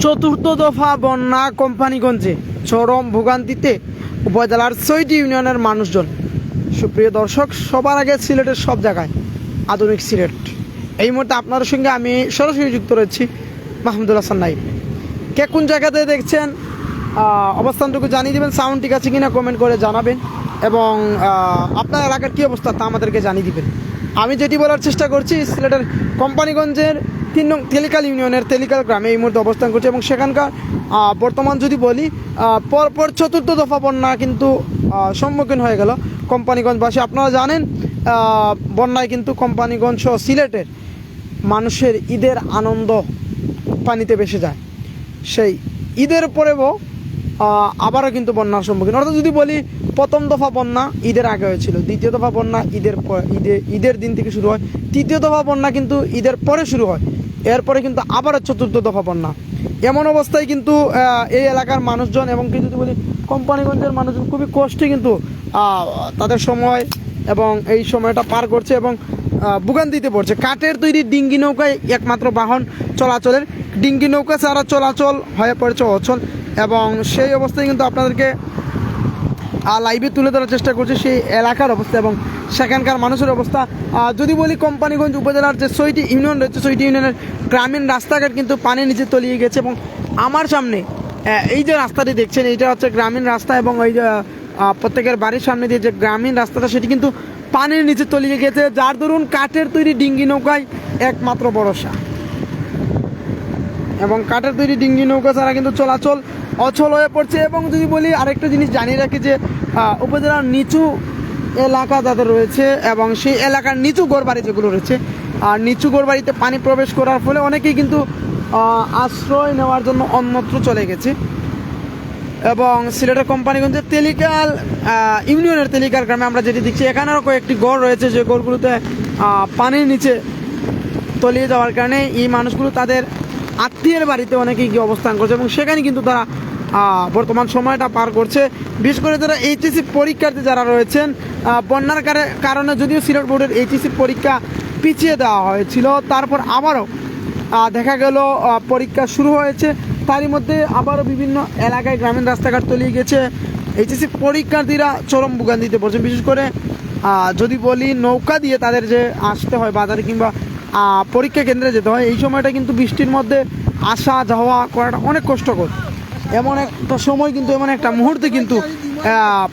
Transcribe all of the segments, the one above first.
চতুর্থ দফা বন্যা কোম্পানিগঞ্জে চরম ভোগান্তিতে উপজেলার ছয়টি ইউনিয়নের মানুষজন। সুপ্রিয় দর্শক, সবার আগে সিলেটের সব জায়গায় আধুনিক সিলেট। এই মুহূর্তে আপনার সঙ্গে আমি সরাসরি যুক্ত রয়েছি মাহমুদুল হাসান নাইব কে কোন জায়গাতে দেখছেন অবস্থানটুকু জানিয়ে দেবেন সাউন্ড ঠিক আছে কিনা কমেন্ট করে জানাবেন এবং আপনার এলাকার কী অবস্থা তা আমাদেরকে জানিয়ে দিবেন। আমি যেটি বলার চেষ্টা করছি, সিলেটের কোম্পানিগঞ্জের তিন নং তেলিকাল ইউনিয়নের তেলিকাল গ্রামে এই মুহূর্তে অবস্থান করছে এবং সেখানকার বর্তমান যদি বলি পরপর চতুর্থ দফা বন্যা কিন্তু সম্মুখীন হয়ে গেল কোম্পানিগঞ্জবাসী। আপনারা জানেন বন্যায় কিন্তু কোম্পানিগঞ্জ সহ সিলেটের মানুষের ঈদের আনন্দ পানিতে ভেসে যায়। সেই ঈদের পরেও আবারও কিন্তু বন্যার সম্মুখীন। অর্থাৎ যদি বলি, প্রথম দফা বন্যা ঈদের আগে হয়েছিল, দ্বিতীয় দফা বন্যা ঈদের পর- ঈদে ঈদের দিন থেকে শুরু হয়। তৃতীয় দফা বন্যা কিন্তু ঈদের পরে শুরু হয়। এরপরে কিন্তু আবারও চতুর্থ দফা বন্যা। এমন অবস্থায় কিন্তু এই এলাকার মানুষজন এবং কি যদি বলি কোম্পানিগঞ্জের মানুষজন খুবই কষ্টে কিন্তু তাদের সময় এবং এই সময়টা পার করছে এবং আহ, ভোগান্তিতে পড়ছে। কাঠের তৈরি ডিঙ্গি নৌকায় একমাত্র বাহন চলাচলের। ডিঙ্গি নৌকা ছাড়া চলাচল হয়ে পড়েছে অচল এবং সেই অবস্থায় কিন্তু আপনাদেরকে লাইভে তুলে ধরার চেষ্টা করছি সেই এলাকার অবস্থা এবং সেখানকার মানুষের অবস্থা। যদি বলি কোম্পানিগঞ্জ উপজেলার যে ছয়টি ইউনিয়ন রয়েছে, ছয়টি ইউনিয়নের গ্রামীণ রাস্তাঘাট কিন্তু পানির নিচে তলিয়ে গেছে এবং আমার সামনে এই যে রাস্তাটি দেখছেন, এইটা হচ্ছে গ্রামীণ রাস্তা এবং যে প্রত্যেকের বাড়ির সামনে দিয়ে যে গ্রামীণ রাস্তাটা, সেটি কিন্তু পানির নিচে তলিয়ে গেছে, যার দরুন কাঠের তৈরি ডিঙ্গি নৌকায় একমাত্র ভরসা। এবং কাঠের তৈরি ডিঙ্গি নৌকা ছাড়া কিন্তু চলাচল অচল হয়ে পড়ছে এবং যদি বলি আরেকটা জিনিস জানিয়ে রাখি যে উপজেলার নিচু এলাকা যাদের রয়েছে এবং সেই এলাকার নিচু ঘরবাড়ি যেগুলো রয়েছে, আর নিচু ঘরবাড়িতে পানি প্রবেশ করার ফলে অনেকেই কিন্তু আশ্রয় নেওয়ার জন্য অন্যত্র চলে গেছে। এবং সিলেটের কোম্পানিগঞ্জের তেলিকাল ইউনিয়নের তেলিকাল গ্রামে আমরা যেটি দেখছি এখানেও কয়েকটি গড় রয়েছে যে গড়গুলোতে পানির নিচে তলিয়ে যাওয়ার কারণে এই মানুষগুলো তাদের আত্মীয়ের বাড়িতে অনেকেই গিয়ে অবস্থান করছে এবং সেখানে কিন্তু তারা বর্তমান সময়টা পার করছে। বিশেষ করে যারা এইচএসসি পরীক্ষার্থী যারা রয়েছেন বন্যার কারে- কারণে যদিও সিলেট বোর্ডের এইচএসসি পরীক্ষা পিছিয়ে দেওয়া হয়েছিল, তারপর আবারও দেখা গেল পরীক্ষা শুরু হয়েছে। তারই মধ্যে আবারও বিভিন্ন এলাকায় গ্রামীণ রাস্তাঘাট তলিয়ে গেছে। এইচএসসি পরীক্ষার্থীরা চরম ভোগান্তিতে পড়ছে। বিশেষ করে যদি বলি নৌকা দিয়ে তাদের যে আসতে হয়, বাজারে কিংবা পরীক্ষা কেন্দ্রে যেতে হয়, এই সময়টা কিন্তু বৃষ্টির মধ্যে আসা যাওয়া করাটা অনেক কষ্টকর। এমন একটা সময় কিন্তু, এমন একটা মুহূর্তে কিন্তু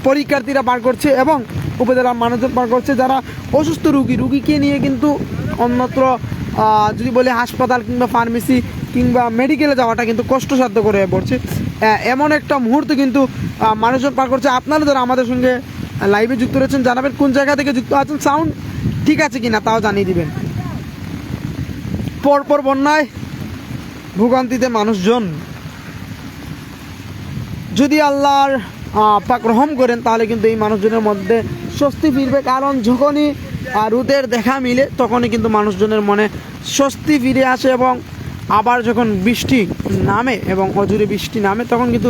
পরীক্ষার্থীরা পার করছে এবং উপজেলার মানুষজন পার করছে, যারা অসুস্থ রুগী, রুগীকে নিয়ে কিন্তু অন্যত্র যদি বলি হাসপাতাল কিংবা ফার্মেসি কিংবা মেডিকেলে যাওয়াটা কিন্তু কষ্টসাধ্য করে পড়ছে। এমন একটা মুহূর্ত কিন্তু মানুষজন পার করছে। আপনারা যারা আমাদের সঙ্গে লাইভে যুক্ত রয়েছেন, জানাবেন কোন জায়গা থেকে যুক্ত আছেন সাউন্ড ঠিক আছে কিনা তাও জানিয়ে দিবেন। পরপর বন্যায় ভোগান্তিতে মানুষজন। যদি আল্লাহর পাক করেন, তাহলে কিন্তু এই মানুষজনের মধ্যে স্বস্তি ফিরবে। কারণ যখনই রোদের দেখা মিলে, তখনই কিন্তু মানুষজনের মনে স্বস্তি ফিরে আসে এবং আবার যখন বৃষ্টি নামে এবং অজুরে বৃষ্টি নামে, তখন কিন্তু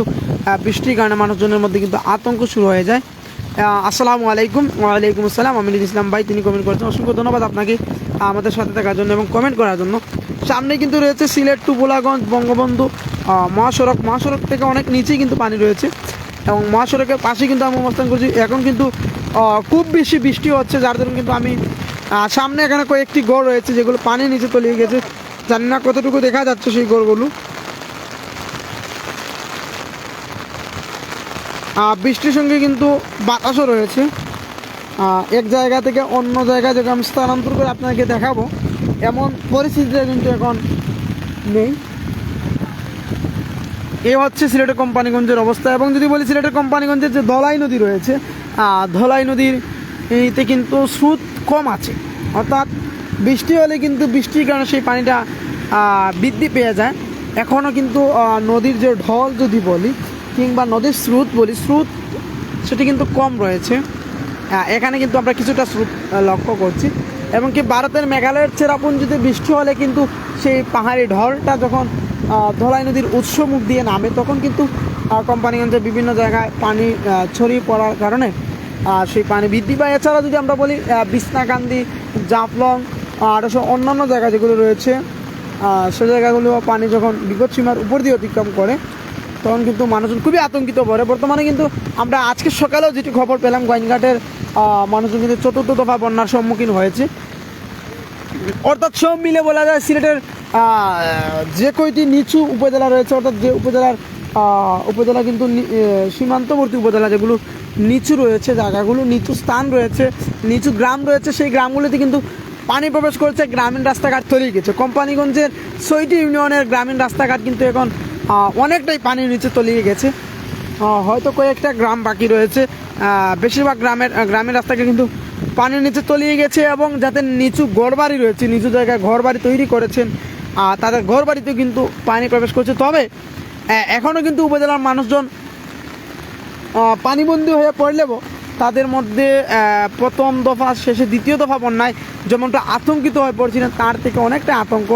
বৃষ্টির কারণে মানুষজনের মধ্যে কিন্তু আতঙ্ক শুরু হয়ে যায়। আসসালামু আলাইকুম। ওয়ালাইকুম আসসালাম। আমিনুল ইসলাম ভাই, তিনি কমেন্ট করেছেন। অসংখ্য ধন্যবাদ আপনাকে আমাদের সাথে থাকার জন্য এবং কমেন্ট করার জন্য। সামনে কিন্তু রয়েছে সিলেট টু বোলাগঞ্জ বঙ্গবন্ধু মহাসড়ক। মহাসড়ক থেকে অনেক নিচেই কিন্তু পানি রয়েছে। এবং মহাসড়কের পাশে কিন্তু আমি অবস্থান করছি। এখন কিন্তু খুব বেশি বৃষ্টি হচ্ছে, যার জন্য কিন্তু আমি সামনে এখানে কয়েকটি গড় রয়েছে, যেগুলো পানির নিচে তলিয়ে গেছে। জানি না কতটুকু দেখা যাচ্ছে সেই গড়গুলো। বৃষ্টির সঙ্গে কিন্তু বাতাসও রয়েছে। এক জায়গা থেকে অন্য জায়গায় যখন আমি স্থানান্তর করে আপনাকে দেখাবো, এমন পরিস্থিতিটা কিন্তু এখন নেই। এ হচ্ছে সিলেটের কোম্পানিগঞ্জের অবস্থা এবং যদি বলি সিলেটের কোম্পানিগঞ্জের যে ধলাই নদী রয়েছে ধলাই নদীর এতে কিন্তু স্রোত কম আছে। অর্থাৎ বৃষ্টি হলে কিন্তু বৃষ্টির কারণে সেই পানিটা বৃদ্ধি পেয়ে যায়। এখনও কিন্তু নদীর যে ঢল যদি বলি, কিংবা নদীর স্রোত বলি, স্রোত সেটি কিন্তু কম রয়েছে। এখানে কিন্তু আমরা কিছুটা স্রোত লক্ষ্য করছি। এবং কি ভারতের মেঘালয়ের চেরাপুঞ্জিতে বৃষ্টি হলে কিন্তু সেই পাহাড়ি ঢলটা যখন ধলাই নদীর উৎস মুখ দিয়ে নামে, তখন কিন্তু কোম্পানিগঞ্জের বিভিন্ন জায়গায় পানি ছড়িয়ে পড়ার কারণে সেই পানি বৃদ্ধি পায়। এছাড়া যদি আমরা বলি বিছনাকান্দি জাফলং, আর অন্যান্য জায়গা যেগুলো রয়েছে সে জায়গাগুলো পানি যখন বিপদ সীমার উপর দিয়ে অতিক্রম করে, তখন কিন্তু মানুষজন খুবই আতঙ্কিত পড়ে। বর্তমানে কিন্তু আমরা আজকে সকালেও যেটি খবর পেলাম গোয়াইনঘাটের মানুষজন কিন্তু চতুর্থ দফা বন্যার সম্মুখীন হয়েছে। অর্থাৎ সব মিলে বলা যায় সিলেটের যে কয়টি নিচু উপজেলা রয়েছে, অর্থাৎ যে উপজেলার উপজেলা কিন্তু সীমান্তবর্তী উপজেলা, যেগুলো নিচু রয়েছে, জায়গাগুলো নিচু স্থান রয়েছে, নিচু গ্রাম রয়েছে, সেই গ্রামগুলিতে কিন্তু পানি প্রবেশ করছে, গ্রামীণ রাস্তাঘাট তলিয়ে গেছে। কোম্পানিগঞ্জের ছয়টি ইউনিয়নের গ্রামীণ রাস্তাঘাট কিন্তু এখন অনেকটাই পানির নিচে তলিয়ে গেছে। হয়তো কয়েকটা গ্রাম বাকি রয়েছে। বেশিরভাগ গ্রামের গ্রামের রাস্তাকে কিন্তু পানির নিচে তলিয়ে গেছে এবং যাতে নিচু ঘরবাড়ি রয়েছে, নিচু জায়গায় ঘরবাড়ি তৈরি করেছেন আহ, তাদের ঘরবাড়িতেও কিন্তু পানি প্রবেশ করছে। তবে এখনও কিন্তু উপজেলার মানুষজন পানিবন্দী হয়ে পড়লেও তাদের মধ্যে প্রথম দফা শেষে দ্বিতীয় দফা বন্যায় যেমনটা আতঙ্কিত হয়ে পড়ছিলেন তার থেকে অনেকটা আতঙ্ক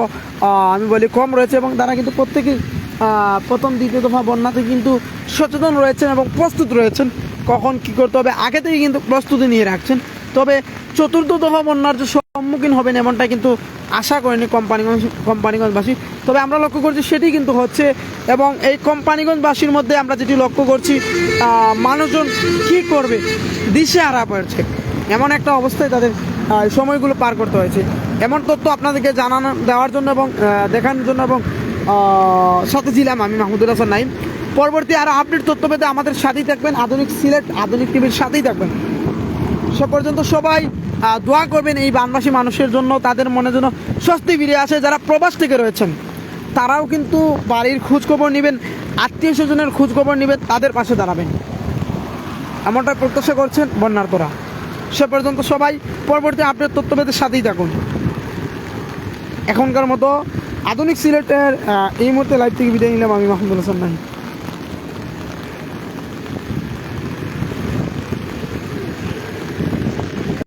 আমি বলি কম রয়েছে এবং তারা কিন্তু প্রত্যেকেই প্রথম দ্বিতীয় দফা বন্যাতে কিন্তু সচেতন রয়েছেন এবং প্রস্তুত রয়েছেন কখন কী করতে হবে আগে থেকে কিন্তু প্রস্তুতি নিয়ে রাখছেন। তবে চতুর্থ দফা বন্যার যে সম্মুখীন হবেন এমনটা কিন্তু আশা করেনি কোম্পানিগঞ্জ, কোম্পানিগঞ্জবাসী। তবে আমরা লক্ষ্য করছি সেটি কিন্তু হচ্ছে এবং এই কোম্পানিগঞ্জবাসীর মধ্যে আমরা যেটি লক্ষ্য করছি মানুষজন কি করবে? দিশে হারা পড়ছে। এমন একটা অবস্থায় তাদের সময়গুলো পার করতে হয়েছে। এমন তথ্য আপনাদেরকে জানানো, দেওয়ার জন্য এবং দেখানোর জন্য এবং সাথে ছিলাম আমি মাহমুদুল হাসান নাইম পরবর্তী আরও আপডেট তথ্য পেতে আমাদের সাথেই থাকবেন। আধুনিক সিলেট, আধুনিক টিভির সাথেই থাকবেন। সে পর্যন্ত সবাই দোয়া করবেন এই বানবাসী মানুষের জন্য, তাদের মনে যেন স্বস্তি ফিরে আসে যারা প্রবাস থেকে রয়েছেন। তারাও কিন্তু বাড়ির খোঁজখবর নেবেন, আত্মীয় স্বজনের খোঁজখবর নেবেন, তাদের পাশে দাঁড়াবেন। এমনটা প্রত্যাশা করছেন বন্যার্তরা সে পর্যন্ত সবাই পরবর্তী তথ্য পেতে সাথেই থাকুন। এখনকার মতো আধুনিক সিলেটের এই মুহূর্তে লাইভ থেকে বিদায় নিলাম আমি মাহমুদুল হাসান নাহি